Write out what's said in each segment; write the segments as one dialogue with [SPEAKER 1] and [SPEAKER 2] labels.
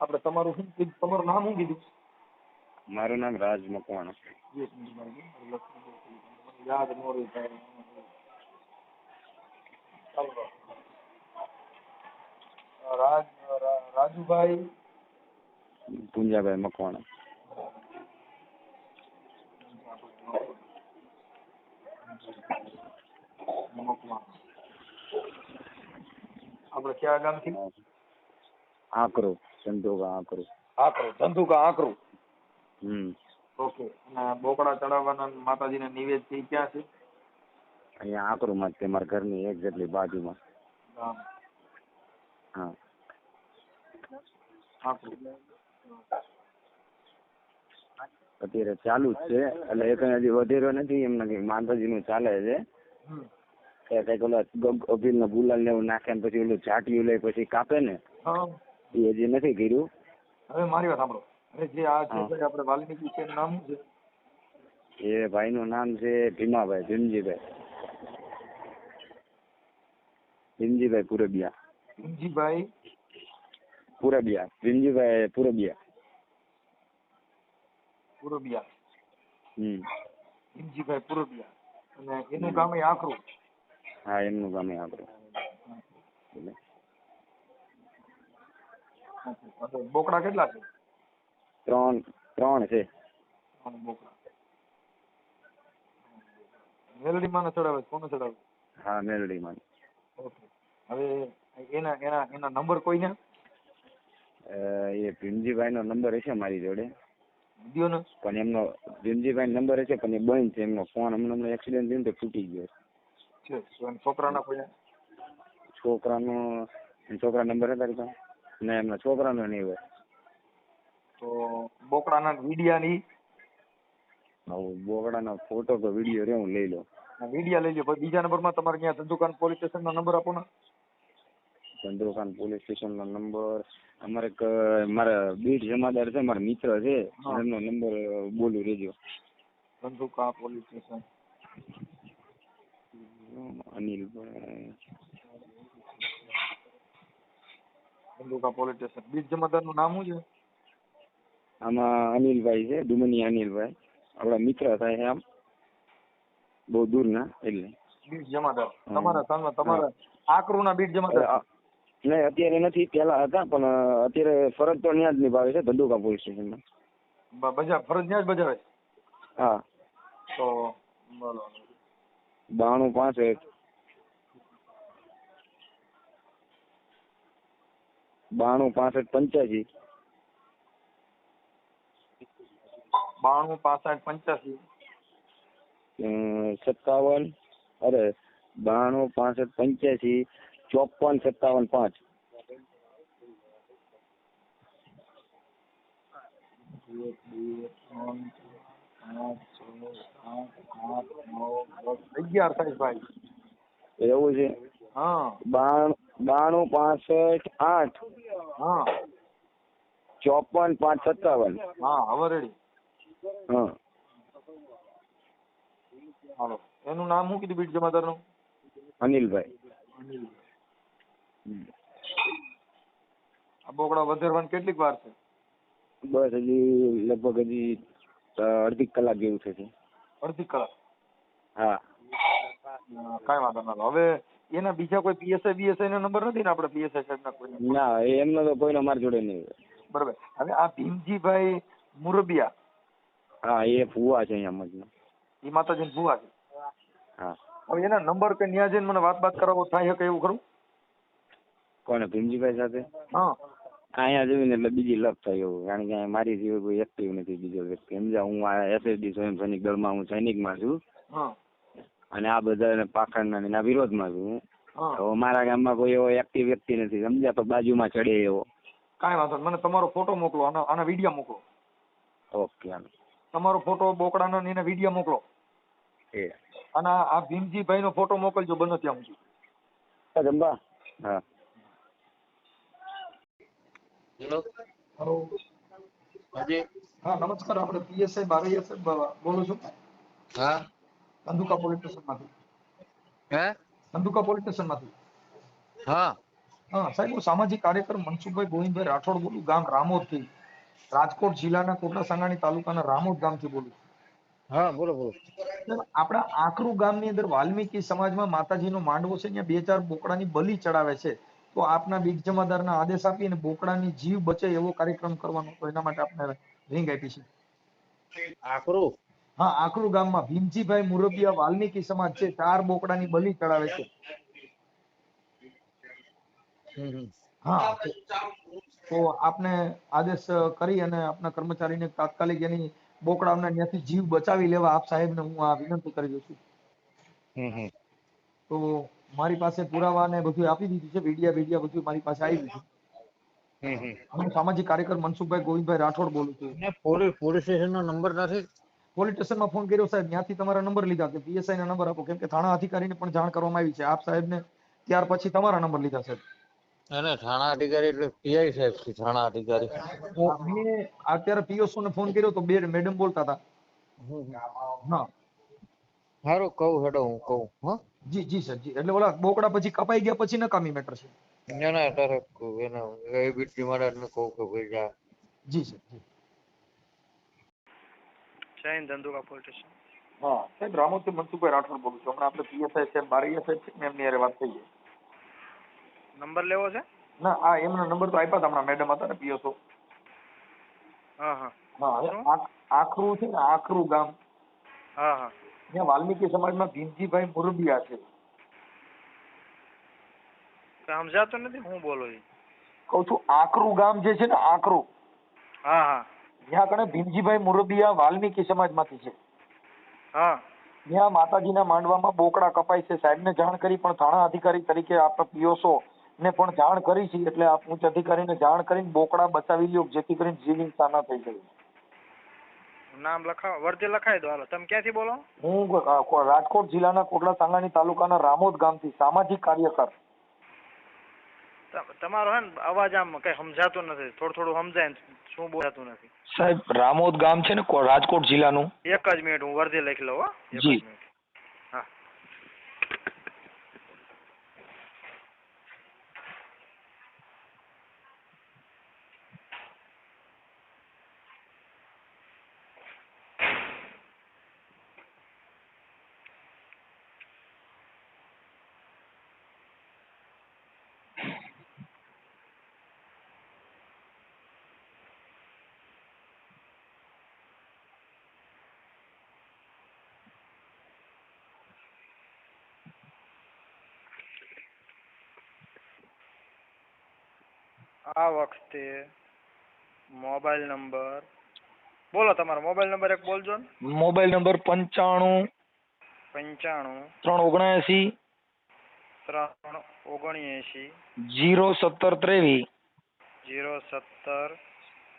[SPEAKER 1] આપણે તમારું શું કીધું? તમારું નામ શું કીધું?
[SPEAKER 2] મારું નામ રાજ મકવાણા.
[SPEAKER 1] યાદ ન રહી કાંઈ. રાજ રાજુભાઈ?
[SPEAKER 2] પુંજાભાઈ મકવાણા.
[SPEAKER 1] આપણે કયા ગામથી?
[SPEAKER 2] આકરો. સંતોગા આકરું
[SPEAKER 1] આકરો ધંધુકા આકરું
[SPEAKER 2] હમ.
[SPEAKER 1] ઓકે અને બોકડા ચડાવવાના માતાજીને નિવેદ ક્યાં છે?
[SPEAKER 2] અહીંયા આકરું માં તે મારા ઘરની એક્ઝેક્ટલી બાજુમાં. હા. અત્યારે ચાલુ જ છે એટલે એક હજી વધેરો નથી એમને કઈ માતાજીનું ચાલે છે. કંઈક ઓલા અભિલ ને ગુલાલ ને એવું નાખે ને પછી ઓલું ઝાટિયું લઈ પછી કાપે ને? એ જે નથી કર્યું.
[SPEAKER 1] હવે મારી વાત સાંભળો. અરે જે આ. ભાઈ આપણે વાલ્મીકી છે નામ છે?
[SPEAKER 2] એ ભાઈનું નામ છે ભીમાભાઈ ભીમજીભાઈ. ભીમજીભાઈ પુરબિયા.
[SPEAKER 1] ભીમજીભાઈ?
[SPEAKER 2] પુરબિયા ભીમજીભાઈ પુરબિયા.
[SPEAKER 1] પુરબિયા.
[SPEAKER 2] હમ.
[SPEAKER 1] ભીમજીભાઈ પુરબિયા. અને એનું ગામ એ આકરું.
[SPEAKER 2] હા એમનું ગામ એટલે
[SPEAKER 1] હવે બોકડા કેટલા છે?
[SPEAKER 2] ત્રણ ત્રણ છે.
[SPEAKER 1] ત્રણ બોકડા. મેલડીમાં ને ચડાવે કોને ચડાવે?
[SPEAKER 2] હા મેલડીમાં
[SPEAKER 1] ઓકે. હવે એના એના એના નંબર કોઈને
[SPEAKER 2] અ, એ ભીમજીભાઈ નો નંબર હશે મારી જોડે.
[SPEAKER 1] દ્યો ને
[SPEAKER 2] પણ એમનો ભીમજીભાઈ નંબર હશે પણ એ બંધ છે. એમનો ફોન હમણાં એક્સિડન્ટ થયું તો તૂટી ગયો.
[SPEAKER 1] છે. છોકરાના કોઈ
[SPEAKER 2] છોકરાનો છોકરા નંબર હતા તારી પાસે? ના એમના છોકરાનો નહીં હોય.
[SPEAKER 1] તો બોકડાના વિડિયા ની?
[SPEAKER 2] બોકડાના ફોટો કે વિડિયો રે હું લઈ લઉં
[SPEAKER 1] વિડિયા લઈ લો. પછી બીજા નંબરમાં તમારે ત્યાં ધંધુકાન પોલીસ સ્ટેશનનો નંબર આપો ને?
[SPEAKER 2] ચંદ્રકાંત પોલીસ સ્ટેશનનો નંબર અમારે એક મારા બીટ જમાદાર છે મારા મિત્ર છે એમનો નંબર બોલું રેજો.
[SPEAKER 1] ધંધુકા પોલીસ સ્ટેશન
[SPEAKER 2] અનિલભાઈ.
[SPEAKER 1] Dhandhuka police station. બીજ જમાદારનું નામ શું છે?
[SPEAKER 2] આમાં અનિલભાઈ છે ડુમની અનિલભાઈ. આપણા મિત્ર થાય છે આમ. બહુ દૂરના એટલે.
[SPEAKER 1] બીજ જમાદાર. તમારા સામે તમારા આકરુના બીજ જમાદાર?
[SPEAKER 2] નહીં અત્યારે નથી પેલા હતા પણ અત્યારે ફરજ તો ત્યાં જ નિભાવે છે ધંધુકા પોલીસ સ્ટેશનમાં.
[SPEAKER 1] બ- બજા ફરજ ત્યાં જ બજાવે
[SPEAKER 2] હા.
[SPEAKER 1] તો બોલો
[SPEAKER 2] બાણું પાસઠ. બાણું પાસઠ પંચ્યાસી.
[SPEAKER 1] બાણું પાસઠ પંચ્યાસી.
[SPEAKER 2] સત્તાવન અરે બાણું પાસઠ પંચ્યાસી ચોપન સત્તાવન પાંચ.
[SPEAKER 1] અગિયાર ભાઈ.
[SPEAKER 2] એવું છે?
[SPEAKER 1] હા.
[SPEAKER 2] બાણ બાણું પાસઠ આઠ.
[SPEAKER 1] હા.
[SPEAKER 2] ચોપન પાંચ સત્તાવન.
[SPEAKER 1] હા હવે રેડી
[SPEAKER 2] હા.
[SPEAKER 1] હાલો. એનું નામ શું કીધું બીજ જમાદારનું?
[SPEAKER 2] અનિલભાઈ. હમ.
[SPEAKER 1] આ બોકડા વધેરવાની કેટલીક વાર છે?
[SPEAKER 2] બસ હજી લગભગ હજી અડધી કલાક જેવું થશે.
[SPEAKER 1] અડધી કલાક.
[SPEAKER 2] હા.
[SPEAKER 1] કઈ કાંઈ વાંધો ના હવે એના બીજા કોઈ પીએસઆઈ બીએસઆઈ નો નંબર નથી ને આપણે પીએસઆઈ સાહેબ ના કોઈ
[SPEAKER 2] ના એમનો તો કોઈનો મારી જોડે નહીં.
[SPEAKER 1] બરાબર. હવે આ ભીમજીભાઈ મુરબિયા.
[SPEAKER 2] હા એ ફુવા છે અહીંયા મજમાં
[SPEAKER 1] એ માતાજી ફુવા છે.
[SPEAKER 2] હા.
[SPEAKER 1] હવે એના નંબર કે ન્યા જઈને મને વાત બાત કરાવો થાય શકે એવું ખરું?
[SPEAKER 2] કોને ભીમજીભાઈ સાથે?
[SPEAKER 1] હા.
[SPEAKER 2] અહીંયા જોઈને એટલે બીજી લપ થાય એવું કારણ કે મારી સિવાય કોઈ એક્ટિવ નથી બીજો વ્યક્તિ. સમજા હું આ એસએસડી સ્વયં સૈનિક દળમાં હું સૈનિકમાં છું.
[SPEAKER 1] હા.
[SPEAKER 2] અને આ બધા પાખંડના ને વિરોધમાં છું
[SPEAKER 1] હા.
[SPEAKER 2] તો મારા ગામમાં કોઈ એવો એક્ટિવ વ્યક્તિ નથી. સમજ્યા? તો બાજુમાં ચડે એવો.
[SPEAKER 1] કાંઈ વાંધો નહીં. મને તમારો ફોટો મોકલો અને અને વીડિયો મોકલો.
[SPEAKER 2] ઓકે
[SPEAKER 1] તમારો ફોટો બોકડાનો ને એના વીડિયો મોકલો.
[SPEAKER 2] એ.
[SPEAKER 1] અને આ ભીમજીભાઈ નો ફોટો મોકલજો બનો ત્યાં સુધી.
[SPEAKER 2] જંબા હા.
[SPEAKER 3] હેલો.
[SPEAKER 1] હેલો.
[SPEAKER 3] હાજી.
[SPEAKER 1] હા નમસ્કાર. આપણે પીએસઆઈ બારૈયા સાહેબ બોલું છું.
[SPEAKER 3] હા.
[SPEAKER 1] ધંધુકા પોલીસ સ્ટેશનમાંથી.
[SPEAKER 3] હે?
[SPEAKER 1] ધંધુકા પોલીસ સ્ટેશનમાંથી.
[SPEAKER 3] હા.
[SPEAKER 1] હા સાહેબ હું સામાજિક કાર્યકર મનસુખભાઈ ગોવિંદભાઈ રાઠોડ બોલું ગામ રામોદથી. રાજકોટ જિલ્લાના કોટડા સાંગાણી તાલુકાના રામોદ ગામથી બોલું.
[SPEAKER 3] હા બોલો બોલો.
[SPEAKER 1] આપણા આકરુ ગામની અંદર વાલ્મીકી સમાજમાં માતાજીનો માંડવો છે ત્યાં બે ચાર બોકડાની બલી ચડાવે છે. તો આપના બીજ જમાદારના આદેશ આપી અને બોકડાની જીવ બચે એવો કાર્યક્રમ કરવાનો તો એના માટે આપણે રિંગ આપી છે.
[SPEAKER 3] આકરું?
[SPEAKER 1] હા આકરુ ગામમાં ભીમજીભાઈ મુરબિયા વાલ્મીકી સમાજ છે ચાર બોકડાની બલિ ચડાવે છે. હા તો આપને આદેશ કરી અને આપના કર્મચારીને તાત્કાલિક એની બોકડાઓને ત્યાંથી જીવ બચાવી લેવા આપ સાહેબને હું આ વિનંતી કરી દઉં છું. તો મારી પાસે પુરાવા ને બધું આપી દીધું છે વિડિયા વિડિયા બધું મારી પાસે આવી. છે હું સામાજિક કાર્યકર મનસુખભાઈ ગોવિંદભાઈ રાઠોડ બોલું છું
[SPEAKER 3] પોલીસ સ્ટેશન નો નંબર નથી
[SPEAKER 1] પોલીસ સ્ટેશનમાં ફોન કર્યો સાહેબ ત્યાંથી તમારા નંબર લીધા કે પીએસઆઈ ના નંબર આપો. કેમ કે થાણા અધિકારીને પણ જાણ કરવામાં આવી છે. આપ સાહેબને ત્યાર પછી તમારા નંબર લીધા સાહેબ.
[SPEAKER 3] અને થાણા અધિકારી એટલે પીઆઈ સાહેબ છે થાણા અધિકારી.
[SPEAKER 1] મેં અત્યારે પીઓસો ને ફોન કર્યો તો બે મેડમ બોલતા હતા. હા.
[SPEAKER 3] સારું કહું હેડો હું કહું હો?
[SPEAKER 1] જી જી સર જી. એટલે ઓલા બોકડા પછી કપાઈ ગયા પછી નકામી મેટર છે.
[SPEAKER 3] ના ના કહું એના એ બીટી મહારાજને કહું કે ભાઈ જા.
[SPEAKER 1] જી સર જી.
[SPEAKER 4] જૈન ધંધુકા પોલીસ
[SPEAKER 1] હા સાહેબ રામોથી મનસુખભાઈ રાઠોડ બોલું છું. હમણાં આપણે પીએસઆઈ સાહેબ બારૈયા સાહેબ છે ને એમની હારે વાત થઈ ગઈ.
[SPEAKER 4] નંબર લેવો છે?
[SPEAKER 1] ના આ એમનો નંબર તો આપ્યા હતા હમણાં મેડમ હતા ને પીએસઓ.
[SPEAKER 4] હા હા.
[SPEAKER 1] હા આખરું છે ને આખરું ગામ.
[SPEAKER 4] હા હા.
[SPEAKER 1] ત્યાં વાલ્મીકી સમાજમાં ભીમજીભાઈ મુરબિયા છે.
[SPEAKER 4] સમજાતો નથી હું બોલો છું
[SPEAKER 1] કહું છું આકરું ગામ જે છે ને આકરું
[SPEAKER 4] હા હા.
[SPEAKER 1] ત્યાં કણે ભીમજીભાઈ મુરબિયા વાલ્મીકી સમાજમાંથી છે.
[SPEAKER 4] હા.
[SPEAKER 1] ત્યાં માતાજીના માંડવામાં બોકડા કપાય છે. સાહેબને જાણ કરી પણ થાણા અધિકારી તરીકે આપણે પીઓસો ને પણ જાણ કરી છે એટલે આપ ઉચ્ચ અધિકારીને જાણ કરીને બોકડા બચાવી લ્યો જેથી કરીને જીવ હિંસા ન થઈ જાય
[SPEAKER 4] નામ લખા વર્જે લખાઈ દો. હાલો તમે ક્યાંથી બોલો?
[SPEAKER 1] હું રાજકોટ જિલ્લાના કોટડા સાંગાણી તાલુકાના રામોદ ગામથી સામાજિક કાર્યકર
[SPEAKER 4] તમારો હે ને અવાજ આમ કઈ સમજાતો નથી. થોડું થોડું સમજાય ને શું બોલાતું નથી.
[SPEAKER 1] સાહેબ રામોદ ગામ છે ને રાજકોટ જિલ્લાનું?
[SPEAKER 4] એક જ મિનિટ હું વર્ધી લખી લઉં હો. જ
[SPEAKER 1] જી.
[SPEAKER 4] મિનિટ હા આ વખતે મોબાઈલ નંબર બોલો તમારો મોબાઈલ નંબર એક બોલજો ને.
[SPEAKER 1] મોબાઈલ નંબર પંચાણું
[SPEAKER 4] પંચાણું
[SPEAKER 1] ત્રણ ઓગણએસી
[SPEAKER 4] ત્રણ ઓગણએસી
[SPEAKER 1] જીરો સત્તર ત્રેવીસ
[SPEAKER 4] જીરો સત્તર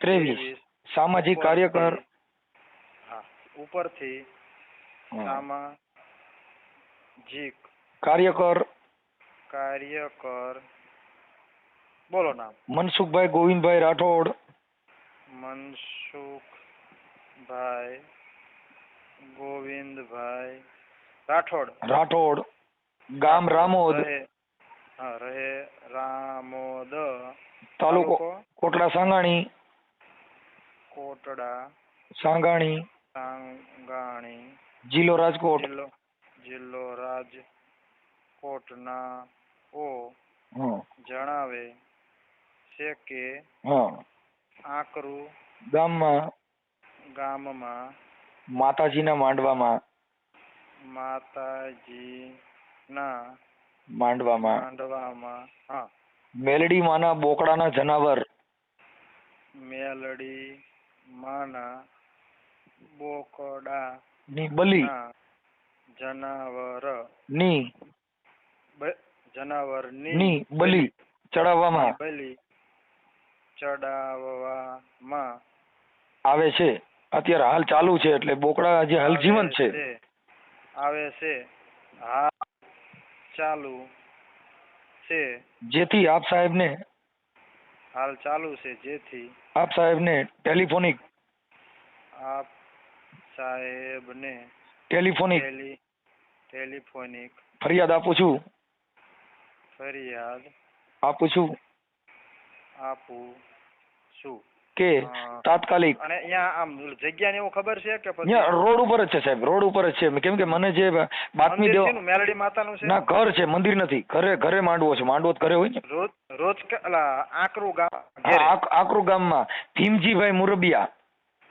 [SPEAKER 1] ત્રેવીસ. સામાજિક કાર્યકર.
[SPEAKER 4] હા ઉપરથી. સામાજિક
[SPEAKER 1] કાર્યકર.
[SPEAKER 4] કાર્યકર બોલો નામ.
[SPEAKER 1] મનસુખભાઈ ગોવિંદભાઈ રાઠોડ.
[SPEAKER 4] મનસુખભાઈ ગોવિંદભાઈ રાઠોડ.
[SPEAKER 1] રાઠોડ. ગામ રામોદ.
[SPEAKER 4] રહે રામોદ.
[SPEAKER 1] તાલુકો કોટડા સાંગાણી.
[SPEAKER 4] કોટડા
[SPEAKER 1] સાંગાણી.
[SPEAKER 4] સાંગાણી.
[SPEAKER 1] જિલ્લો રાજકોટ.
[SPEAKER 4] જિલ્લો જિલ્લો રાજકોટના ઓ જણાવે છે કે આકરું
[SPEAKER 1] ગામમાં
[SPEAKER 4] ગામમાં
[SPEAKER 1] માતાજીના માંડવામાં
[SPEAKER 4] માતાજીના
[SPEAKER 1] માંડવામાં
[SPEAKER 4] માંડવામાં હા.
[SPEAKER 1] મેલડી માના બોકડાના જનાવર.
[SPEAKER 4] મેલડી માના બોકડા
[SPEAKER 1] ની બલી.
[SPEAKER 4] જનાવર.
[SPEAKER 1] ની.
[SPEAKER 4] જનાવરની
[SPEAKER 1] બલી ચડાવવામાં.
[SPEAKER 4] બલી. ચડાવવામાં
[SPEAKER 1] આવે છે. અત્યારે હાલ ચાલુ છે એટલે બોકડા જે હાલ જીવંત છે.
[SPEAKER 4] આવે છે. હા ચાલુ છે.
[SPEAKER 1] જેથી આપ સાહેબને
[SPEAKER 4] હાલ ચાલુ છે. જેથી
[SPEAKER 1] આપ સાહેબને ટેલિફોનિક
[SPEAKER 4] આપ સાહેબને
[SPEAKER 1] ટેલિફોનિક
[SPEAKER 4] ટેલી ટેલિફોનિક
[SPEAKER 1] ફરિયાદ આપું છું.
[SPEAKER 4] ફરિયાદ
[SPEAKER 5] આપું છું.
[SPEAKER 4] આપું છું
[SPEAKER 5] કે. તાત્કાલિક.
[SPEAKER 4] અને અહીંયા આમ જગ્યા ને એવું ખબર છે કે પછી
[SPEAKER 5] રોડ ઉપર જ છે સાહેબ રોડ ઉપર જ છે. કેમ કે મને જે બાતમી દેવા
[SPEAKER 4] મેલડી માતાનું છે?
[SPEAKER 5] ના ઘર છે મંદિર નથી. ઘરે ઘરે માંડવો છે. માંડવો ઘરે હોય ને?
[SPEAKER 4] રોજ રોજ આકરું ગામ
[SPEAKER 5] આકરું ગામમાં. ભીમજીભાઈ મુરબિયા.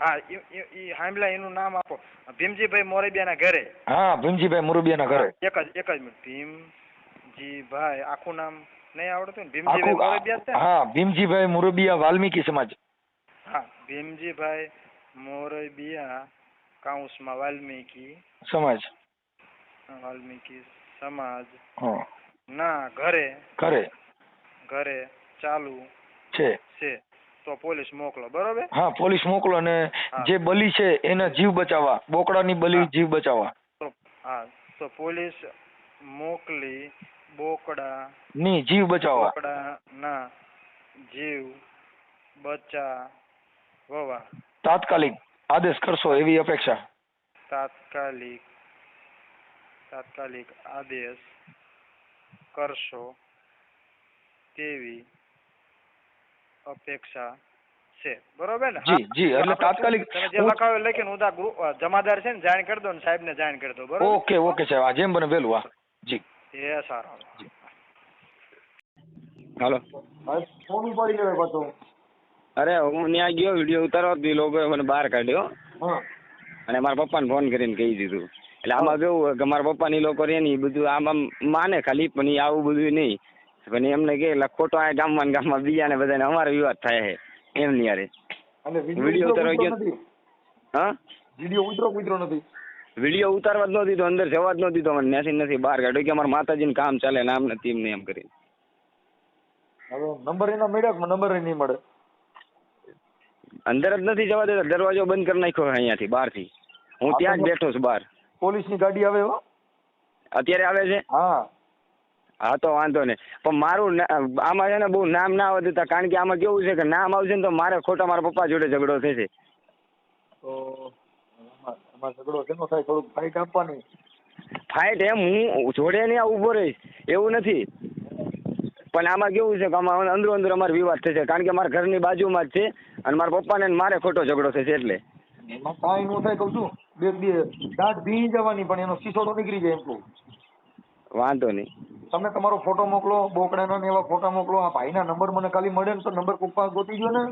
[SPEAKER 4] હા ઈ- હાંભલા એનું નામ આપો. ભીમજીભાઈ મોરબિયાના ઘરે.
[SPEAKER 5] હા ભીમજીભાઈ મુરબિયાના ઘરે.
[SPEAKER 4] એક જ એક જ મિનિટ. ભીમજીભાઈ આખું નામ નહીં આવડતું ને? ભીમજીભાઈ
[SPEAKER 5] આખું
[SPEAKER 4] મોરબિયા જ છે ને?
[SPEAKER 5] હા ભીમજીભાઈ મુરબિયા વાલ્મીકી સમાજ.
[SPEAKER 4] હા ભીમજીભાઈ મોરબિયા કાઉન્સમાં વાલ્મીકી
[SPEAKER 5] સમાજ.
[SPEAKER 4] વાલ્મીકી સમાજ
[SPEAKER 5] હા.
[SPEAKER 4] ના ઘરે
[SPEAKER 5] ઘરે.
[SPEAKER 4] ઘરે ચાલુ
[SPEAKER 5] છે.
[SPEAKER 4] છે. તો પોલીસ મોકલો બરોબર?
[SPEAKER 5] હા પોલીસ મોકલો અને
[SPEAKER 4] હા.
[SPEAKER 5] જે બલી છે એના જીવ બચાવવા. બોકડાની બલી
[SPEAKER 4] હા.
[SPEAKER 5] જીવ બચાવવા.
[SPEAKER 4] તો હા તો પોલીસ મોકલી બોકડા
[SPEAKER 5] ની જીવ બચાવવા
[SPEAKER 4] બોકડા ના જીવ બચાવવા
[SPEAKER 5] તાત્કાલિક આદેશ કરશો એવી અપેક્ષા
[SPEAKER 4] તાત્કાલિક તાત્કાલિક આદેશ કરશો તેવી અપેક્ષા છે બરોબર ને
[SPEAKER 5] જી, જી, એટલે
[SPEAKER 4] આપણે
[SPEAKER 5] તાત્કાલિક
[SPEAKER 4] તમે જે
[SPEAKER 5] હું-
[SPEAKER 4] લખાવેલું લખીને હું તો આ ગ્રુપ જમાદાર છે ને જાણ કરી દો ને સાહેબ ને જાણ કરી દો બરોબર
[SPEAKER 5] ઓકે ઓકે સાહેબ આ જેમ બને વહેલું હા જી
[SPEAKER 4] એ સારું.
[SPEAKER 2] હાલો.
[SPEAKER 1] ફોન ઉપાડી લેવાય પાછો.
[SPEAKER 2] અરે હું ત્યાં ગયો વીડિયો ઉતારવા તો લોકોએ મને બહાર કાઢ્યો. અને મારા પપ્પાને ફોન કરીને કહી દીધું. એટલે આમાં કેવું કે મારા પપ્પા ની લોકો રે ને બધું આમ આમ માને ખાલી પણ આવું બધું નહીં. પણ એમને કે ખોટો આ ગામમાં ગામમાં ગામમાં બીજાને બધાને અમારો વિવાદ થાય છે. એમની હારે.
[SPEAKER 1] અને
[SPEAKER 2] વીડિયો
[SPEAKER 1] ઉતારો
[SPEAKER 2] ઉતારવા ગયો- હા?
[SPEAKER 1] વીડિયો ઉતરો ઉતરો નથી.
[SPEAKER 2] વીડિયો ઉતારવા જ ન દીધો અંદર જવા જ ન દીધો મને નેસી નથી બહાર કાઢ્યો કે અમારા માતાજીને કામ ચાલે ને આમ નથી એમને એમ કરી
[SPEAKER 1] હવે નંબર એના મળ્યા પણ નંબર નહીં મળે?
[SPEAKER 2] અંદર જ નથી જવા દેતા દરવાજો બંધ કરી નાખ્યો અહીંયાથી અહીંયાથી બહારથી. હું ત્યાં જ બેઠો છું બહાર.
[SPEAKER 1] પોલીસની ગાડી આવે હો
[SPEAKER 2] અત્યારે આવે છે?
[SPEAKER 1] હા.
[SPEAKER 2] હા તો વાંધો નહીં. પણ મારું ના- આમાં છે ને બહુ નામ ના આવવા દેતા કારણ કે આમાં કેવું છે કે નામ આવશે ને તો મારે ખોટા મારા પપ્પા જોડે ઝઘડો થશે.
[SPEAKER 1] તો એમાં ઝઘડો શેનો થાય થોડુંક ફાઇટ આપવાની.
[SPEAKER 2] ફાઇટ એમ હું જોડે નહીં આ ઊભો રહીશ. એવું નથી. પણ આમાં કેવું છે કે આમાં અંદરો અંદર અમારે વિવાદ થશે. કારણ કે મારા ઘરની બાજુમાં જ છે અને મારા પપ્પાને મારે ખોટો ઝઘડો થશે એટલે.
[SPEAKER 1] એમાં કાંઈ નો થાય કહું છું. બે બે દાંત ભીની જવાની પણ એનો શીશોડો નીકળી જાય એમ કહું.
[SPEAKER 2] વાંધો નહીં.
[SPEAKER 1] તમે તમારો ફોટો મોકલો બોકડાના ને એવા ફોટા મોકલો. આ ભાઈના નંબર મને ખાલી મળે ને તો નંબર પપ્પા ગોતી ગયો ને.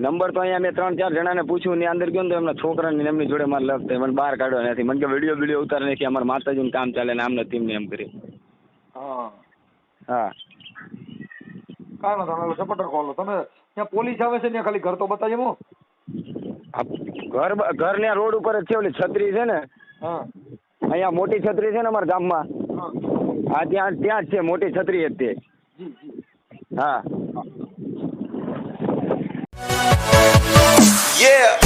[SPEAKER 2] નંબર તો અહીંયા મેં ત્રણ ચાર જણાને પૂછ્યું ને અંદર ગયો ને તો એમના છોકરાને એમની જોડે મારે લવ થાય મને બહાર કાઢવા નથી મને કે વીડિયો વીડિયો ઉતારે નથી અમારા માતાજીનું કામ ચાલે ને આમ નથી એમ કરી.
[SPEAKER 1] હા.
[SPEAKER 2] હા.
[SPEAKER 1] કાંઈ વાંધો નહીં સપોર્ટર ખોલો તમે ત્યાં પોલીસ આવે છે ત્યાં ખાલી ઘર તો બતાવી મો
[SPEAKER 2] ઘર ઘર ને રોડ ઉપર જ છે ઓલી છત્રી છે ને?
[SPEAKER 1] હા.
[SPEAKER 2] અહીંયા મોટી છત્રી છે ને અમારા ગામમાં?
[SPEAKER 1] હા.
[SPEAKER 2] હા ત્યાં ત્યાં જ છે મોટી છત્રી જ તે. હા.
[SPEAKER 6] Yeah.